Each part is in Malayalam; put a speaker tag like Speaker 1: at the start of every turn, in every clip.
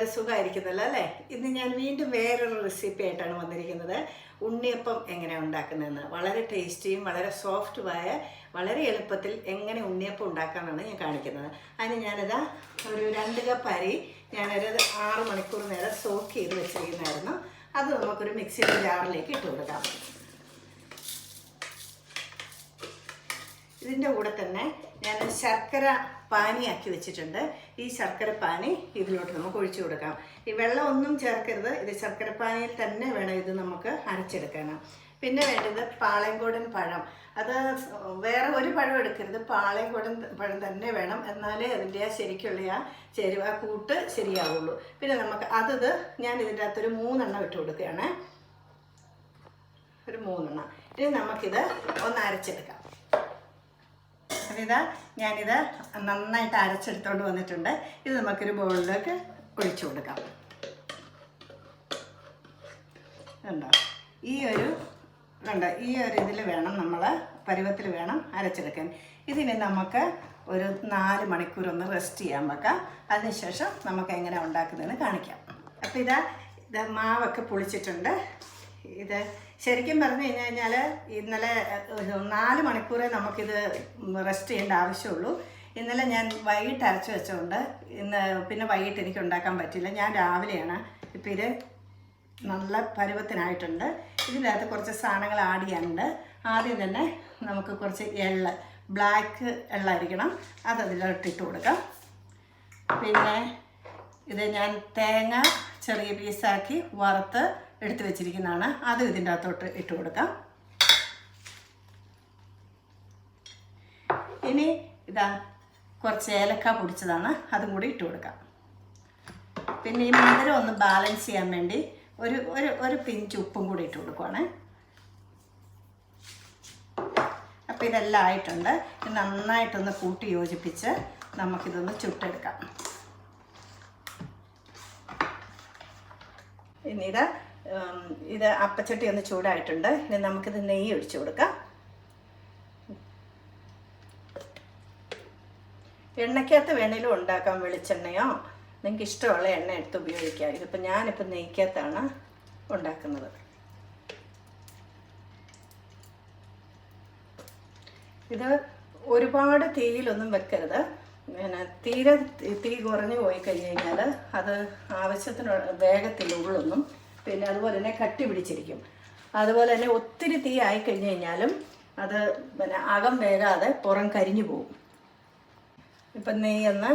Speaker 1: എല്ലാവരും സുഖമായിരിക്കുന്നല്ലോ അല്ലേ? ഇന്ന് ഞാൻ വീണ്ടും വേറൊരു റെസിപ്പി ആയിട്ടാണ് വന്നിരിക്കുന്നത്. ഉണ്ണിയപ്പം എങ്ങനെ ഉണ്ടാക്കുന്നതെന്ന്. വളരെ ടേസ്റ്റിയും വളരെ സോഫ്റ്റുമായ വളരെ എളുപ്പത്തിൽ എങ്ങനെ ഉണ്ണിയപ്പം ഉണ്ടാക്കാമെന്നാണ് ഞാൻ കാണിക്കുന്നത്. അതിന് ഞാനിതാ ഒരു രണ്ട് കപ്പ് അരി ഞാനൊരു ആറ് മണിക്കൂർ നേരം സോക്ക് ചെയ്ത് വെച്ചിരിക്കുന്നതായിരുന്നു. അത് നമുക്കൊരു മിക്സിയുടെ ജാറിലേക്ക് ഇട്ട് കൊടുക്കാം. ഇതിന്റെ കൂടെ തന്നെ ഞാൻ ശർക്കര പാനി ആക്കി വെച്ചിട്ടുണ്ട്. ഈ ശർക്കര പാനി ഇതിലോട്ട് നമുക്ക് ഒഴിച്ചു കൊടുക്കാം. ഈ വെള്ളം ഒന്നും ചേർക്കരുത്. ഇത് ശർക്കര പാനിയിൽ തന്നെ വേണം ഇത് നമുക്ക് അരച്ചെടുക്കാൻ. പിന്നെ വേണ്ടത് പാളയംകോടൻ പഴം. അത് വേറെ ഒരു പഴം എടുക്കരുത്. പാളയംകോടൻ പഴം തന്നെ വേണം. എന്നാലേ അതിന്റെ ആ ശരിക്കുള്ള ആ ചേരുവ കൂട്ട് ശരിയാവുള്ളൂ. പിന്നെ നമുക്ക് അതത് ഞാൻ ഇതിന്റെ അകത്തൊരു മൂന്നെണ്ണം ഇട്ട് കൊടുക്കുകയാണ്. ഒരു മൂന്നെണ്ണം. ഇനി നമുക്കിത് ഒന്ന് അരച്ചെടുക്കാം. അതിതാ ഞാനിത് നന്നായിട്ട് അരച്ചെടുത്തോണ്ട് വന്നിട്ടുണ്ട്. ഇത് നമുക്കൊരു ബൗളിലേക്ക് ഒഴിച്ചു കൊടുക്കാം. കണ്ടോ? ഈ ഒരു കണ്ടോ? ഈ ഒരു ഇതിൽ വേണം നമ്മൾ പരുവത്തിൽ വേണം അരച്ചെടുക്കാൻ. ഇതിന് നമുക്ക് ഒരു നാല് മണിക്കൂർ ഒന്ന് റെസ്റ്റ് ചെയ്യാൻ വെക്കാം. അതിനുശേഷം നമുക്ക് എങ്ങനെ ഉണ്ടാക്കുന്നതെന്ന് കാണിക്കാം. അപ്പോൾ ഇതാ ഇത് മാവൊക്കെ പൊളിച്ചിട്ടുണ്ട്. ഇത് ശരിക്കും പറഞ്ഞു കഴിഞ്ഞു കഴിഞ്ഞാൽ ഇന്നലെ നാല് മണിക്കൂറേ നമുക്കിത് റെസ്റ്റ് ചെയ്യേണ്ട ആവശ്യമുള്ളൂ. ഇന്നലെ ഞാൻ വൈകിട്ട് അരച്ച് വെച്ചതുകൊണ്ട് ഇന്ന് പിന്നെ വൈകിട്ട് എനിക്ക് ഉണ്ടാക്കാൻ പറ്റില്ല ഞാൻ രാവിലെയാണ് ഇപ്പോൾ ഇത് നല്ല പരുവത്തിനായിട്ടുണ്ട്. ഇതിനകത്ത് കുറച്ച് സാധനങ്ങൾ ആഡ് ചെയ്യാനുണ്ട്. ആദ്യം തന്നെ നമുക്ക് കുറച്ച് എള്ള് ബ്ലാക്ക് എള്ളായിരിക്കണം അത് അതിലോട്ടിട്ട് കൊടുക്കാം. പിന്നെ ഇത് ഞാൻ തേങ്ങ ചെറിയ പീസാക്കി വറുത്ത് എടുത്ത് വെച്ചിരിക്കുന്നതാണ്. അത് ഇതിന്റെ അകത്തോട്ട് ഇട്ട് കൊടുക്കാം. ഇനി ഇതാ കുറച്ച് ഏലക്ക പൊടിച്ചതാണ്. അതും കൂടി ഇട്ട് കൊടുക്കാം. പിന്നെ ഈ മധുരം ഒന്ന് ബാലൻസ് ചെയ്യാൻ വേണ്ടി ഒരു ഒരു ഒരു പിഞ്ച് ഉപ്പും കൂടി ഇട്ട് കൊടുക്കുവാണേ. അപ്പോൾ ഇതെല്ലാം ആയിട്ടുണ്ട്. നന്നായിട്ടൊന്ന് കൂട്ടി യോജിപ്പിച്ച് നമുക്കിതൊന്ന് ചുട്ടെടുക്കാം. ഇനി ഇത് അപ്പച്ചട്ടി ഒന്ന് ചൂടായിട്ടുണ്ട്. ഇനി നമുക്കിത് നെയ്യ് ഒഴിച്ചു കൊടുക്കാം. എണ്ണയ്ക്കകത്ത് വേണേലും ഉണ്ടാക്കാം വെളിച്ചെണ്ണയോ. നിങ്ങൾക്ക് ഇഷ്ടമുള്ള എണ്ണ എടുത്ത് ഉപയോഗിക്കാം. ഇതിപ്പോൾ ഞാനിപ്പോൾ നെയ്ക്കകത്താണ് ഉണ്ടാക്കുന്നത്. ഇത് ഒരുപാട് തീയിലൊന്നും വെക്കരുത്. പിന്നെ തീരെ തീ- തീ കുറഞ്ഞു പോയി കഴിഞ്ഞ് കഴിഞ്ഞാൽ അത് ആവശ്യത്തിന് വേഗത്തിൽ ഉള്ളൊന്നും പിന്നെ അതുപോലെ തന്നെ കട്ടി പിടിച്ചിരിക്കും. അതുപോലെ തന്നെ ഒത്തിരി തീ ആയി കഴിഞ്ഞ് കഴിഞ്ഞാലും അത് പിന്നെ അകം വേകാതെ പുറം കരിഞ്ഞു പോകും. ഇപ്പം നെയ്യൊന്ന്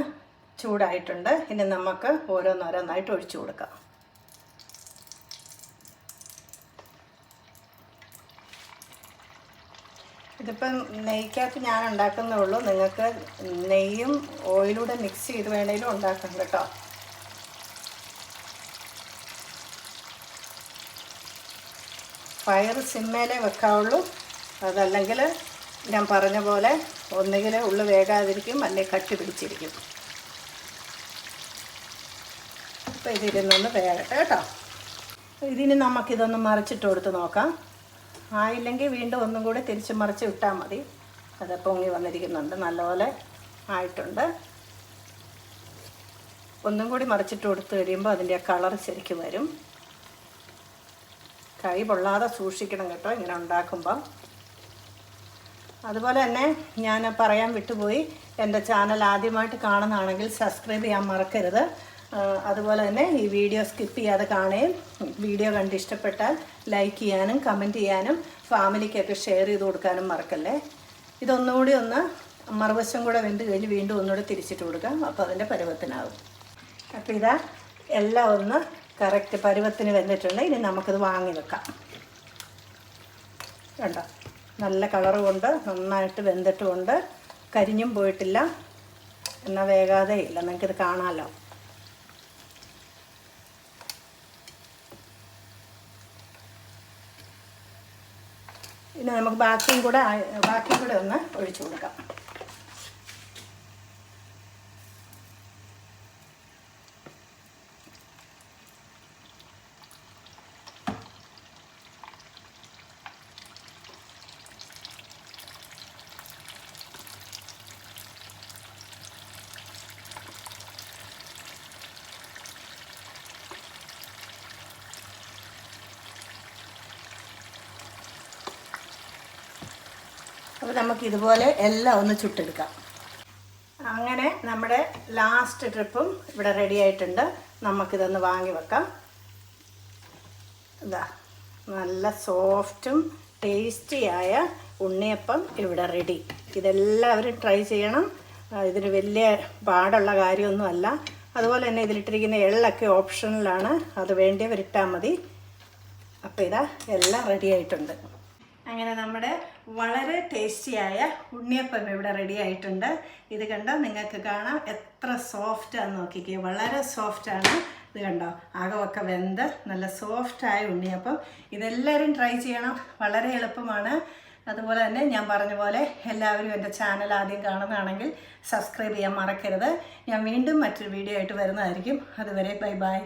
Speaker 1: ചൂടായിട്ടുണ്ട്. ഇനി നമുക്ക് ഓരോന്നോരോന്നായിട്ട് ഒഴിച്ചു കൊടുക്കാം. ഇതിപ്പം നെയ്ക്കകത്ത് ഞാൻ ഉണ്ടാക്കുന്നേ ഉള്ളൂ. നിങ്ങൾക്ക് നെയ്യും ഓയിലൂടെ മിക്സ് ചെയ്ത് വേണേലും ഉണ്ടാക്കാം കേട്ടോ. ഫയർ സിമ്മേലേ വെക്കാവുള്ളൂ. അതല്ലെങ്കിൽ ഞാൻ പറഞ്ഞ പോലെ ഒന്നുകിൽ ഉള്ളു വേകാതിരിക്കും അല്ലെങ്കിൽ കട്ടി പിടിച്ചിരിക്കും. അപ്പോൾ ഇതിരുന്നൊന്ന് വേകട്ടെ കേട്ടോ. ഇതിന് നമുക്കിതൊന്ന് മറിച്ചിട്ട് കൊടുത്ത് നോക്കാം. ആയില്ലെങ്കിൽ വീണ്ടും ഒന്നും കൂടി തിരിച്ച് മറിച്ച് വിട്ടാൽ മതി. അത് പൊങ്ങി വന്നിരിക്കുന്നുണ്ട് നല്ലപോലെ ആയിട്ടുണ്ട്. ഒന്നും കൂടി മറിച്ചിട്ട് കൊടുത്ത് കഴിയുമ്പോൾ അതിന്റെ കളർ ശരിക്കും വരും. കൈ പൊള്ളാതെ സൂക്ഷിക്കണം കേട്ടോ ഇങ്ങനെ ഉണ്ടാക്കുമ്പം. അതുപോലെ തന്നെ ഞാൻ പറയാൻ വിട്ടുപോയി എന്റെ ചാനൽ ആദ്യമായിട്ട് കാണുന്നതാണെങ്കിൽ സബ്സ്ക്രൈബ് ചെയ്യാൻ മറക്കരുത്. അതുപോലെ തന്നെ ഈ വീഡിയോ സ്കിപ്പ് ചെയ്യാതെ കാണുകയും വീഡിയോ കണ്ട് ഇഷ്ടപ്പെട്ടാൽ ലൈക്ക് ചെയ്യാനും കമന്റ് ചെയ്യാനും ഫാമിലിക്കൊക്കെ ഷെയർ ചെയ്ത് കൊടുക്കാനും മറക്കല്ലേ? ഇതൊന്നുകൂടി ഒന്ന് മറുവശം കൂടെ വെന്ത് കഴിഞ്ഞ് വീണ്ടും ഒന്നുകൂടി തിരിച്ചിട്ട് കൊടുക്കാം. അപ്പോൾ അതിന്റെ പരുവത്തിനാകും അപ്പോൾ ഇതാ എല്ലാം ഒന്ന് കറക്റ്റ് പരുവത്തിന് വെന്തിട്ടുണ്ട് ഇനി നമുക്കിത് വാങ്ങി വെക്കാം. കണ്ടോ? നല്ല കളറ് കൊണ്ട് നന്നായിട്ട് വെന്തിട്ടുമുണ്ട് കരിഞ്ഞും പോയിട്ടില്ല. എന്നാൽ വേകാതെ ഇല്ല. നിങ്ങൾക്കിത് കാണാമല്ലോ ഇനി നമുക്ക് ബാക്കിയും കൂടെ ബാക്കിയും കൂടെ ഒന്ന് ഒഴിച്ചു കൊടുക്കാം. നമുക്ക് ഇതുപോലെ എല്ലാം ഒന്ന് ചുട്ടെടുക്കാം. അങ്ങനെ നമ്മുടെ ലാസ്റ്റ് ട്രിപ്പും ഇവിടെ റെഡി ആയിട്ടുണ്ട്. നമുക്കിതൊന്ന് വാങ്ങി വെക്കാം. ഇതാ നല്ല സോഫ്റ്റും ടേസ്റ്റിയായ ഉണ്ണിയപ്പം ഇവിടെ റെഡി ഇതെല്ലാവരും ട്രൈ ചെയ്യണം. ഇതിന് വലിയ പാടുള്ള കാര്യമൊന്നുമല്ല. അതുപോലെ തന്നെ ഇതിലിട്ടിരിക്കുന്ന എള്ളൊക്കെ ഓപ്ഷണലാണ് അത് വേണ്ടിയവരിട്ടാൽ മതി. അപ്പോൾ ഇതാ എല്ലാം റെഡി ആയിട്ടുണ്ട്. അങ്ങനെ നമ്മുടെ വളരെ ടേസ്റ്റിയായ ഉണ്ണിയപ്പം ഇവിടെ റെഡി ആയിട്ടുണ്ട്. ഇത് കണ്ടോ? നിങ്ങൾക്ക് കാണാം എത്ര സോഫ്റ്റാന്ന് നോക്കിക്കേ. വളരെ സോഫ്റ്റാണ് ഇത് കണ്ടോ? അകമൊക്കെ വെന്ത് നല്ല സോഫ്റ്റായ ഉണ്ണിയപ്പം. ഇതെല്ലാവരും ട്രൈ ചെയ്യണം. വളരെ എളുപ്പമാണ്. അതുപോലെ തന്നെ ഞാൻ പറഞ്ഞ പോലെ എല്ലാവരും എന്റെ ചാനൽ ആദ്യം കാണുന്നതാണെങ്കിൽ സബ്സ്ക്രൈബ് ചെയ്യാൻ മറക്കരുത്. ഞാൻ വീണ്ടും മറ്റൊരു വീഡിയോ ആയിട്ട് വരുന്നതായിരിക്കും. അതുവരെ ബൈ ബൈ